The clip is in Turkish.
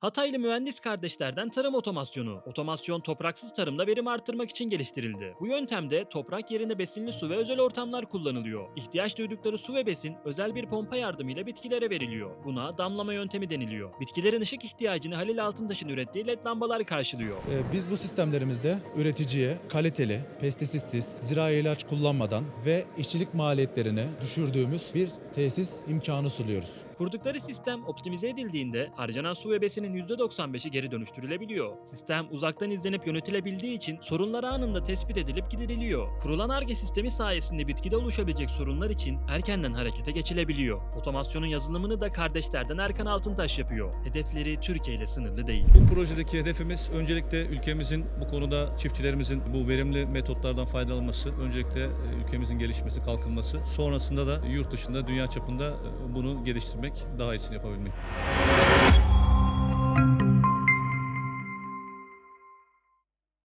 Hataylı mühendis kardeşlerden tarım otomasyonu. Otomasyon topraksız tarımda verim arttırmak için geliştirildi. Bu yöntemde toprak yerine besinli su ve özel ortamlar kullanılıyor. İhtiyaç duydukları su ve besin özel bir pompa yardımıyla bitkilere veriliyor. Buna damlama yöntemi deniliyor. Bitkilerin ışık ihtiyacını Halil Altıntaş'ın ürettiği led lambalar karşılıyor. Ee, Biz bu sistemlerimizde üreticiye kaliteli, pestisitsiz, zirai ilaç kullanmadan ve işçilik maliyetlerini düşürdüğümüz bir tesis imkanı sunuyoruz. Kurdukları sistem optimize edildiğinde harcanan su ve besinin %95'i geri dönüştürülebiliyor. Sistem uzaktan izlenip yönetilebildiği için sorunlar anında tespit edilip gideriliyor. Kurulan ARGE sistemi sayesinde bitkide oluşabilecek sorunlar için erkenden harekete geçilebiliyor. Otomasyonun yazılımını da kardeşlerden Erkan Altıntaş yapıyor. Hedefleri Türkiye ile sınırlı değil. Bu projedeki hedefimiz öncelikle ülkemizin bu konuda çiftçilerimizin bu verimli metotlardan faydalanması, öncelikle e, ülkemizin gelişmesi, kalkınması, sonrasında da yurt dışında, dünya çapında e, bunu geliştirmek, daha iyisini yapabilmek.